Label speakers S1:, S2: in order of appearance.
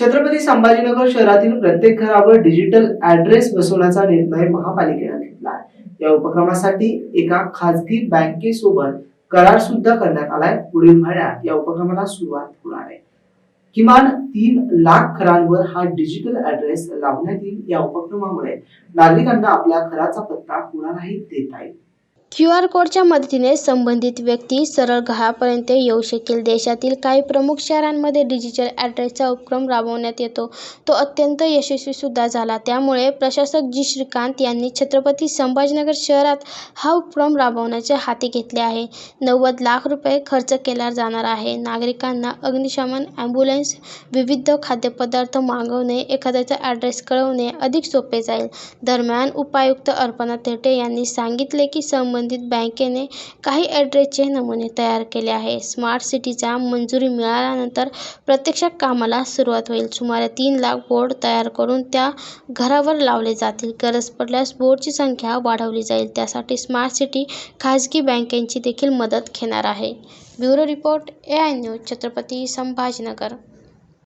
S1: छत्रपती संभाजीनगर शहरातील प्रत्येक घरावर डिजिटल ऍड्रेस बसवण्याचा निर्णय महापालिकेनं घेतला आहे. या उपक्रमासाठी एका खासगी बँकेसोबत करार सुद्धा करण्यात आलाय. पुढील महिन्यात या उपक्रमाला सुरुवात होणार आहे. किमान तीन लाख घरांवर हा डिजिटल ऍड्रेस लावण्यात येईल या उपक्रमामुळे नागरिकांना आपल्या घराचा पत्ता कुणालाही देता येईल
S2: क्यू आर कोडच्या मदतीने संबंधित व्यक्ती सरळ घरापर्यंत येऊ शकेल. देशातील काही प्रमुख शहरांमध्ये डिजिटल ॲड्रेसचा उपक्रम राबवण्यात येतो. तो अत्यंत यशस्वीसुद्धा झाला. त्यामुळे प्रशासक जी. श्रीकांत यांनी छत्रपती संभाजीनगर शहरात हा उपक्रम राबवण्याचे हाती घेतले आहे. नव्वद लाख रुपये खर्च केला जाणार आहे. नागरिकांना अग्निशमन ॲम्ब्युलन्स विविध खाद्यपदार्थ मागवणे एखाद्याचा ॲड्रेस कळवणे अधिक सोपे जाईल. दरम्यान उपायुक्त अर्पणा थेटे यांनी सांगितले की संबंधित बँकेने काही ॲड्रेसचे नमुने तयार केले आहे स्मार्ट सिटीचा मंजुरी मिळाल्यानंतर प्रत्यक्षात कामाला सुरुवात होईल. सुमारे तीन लाख बोर्ड तयार करून त्या घरावर लावले जातील. गरज पडल्यास बोर्डची संख्या वाढवली जाईल. त्यासाठी स्मार्ट सिटी खाजगी बँकेची देखील मदत घेणार आहे. Bureau report A I news Chhatrapati Sambhajinagar.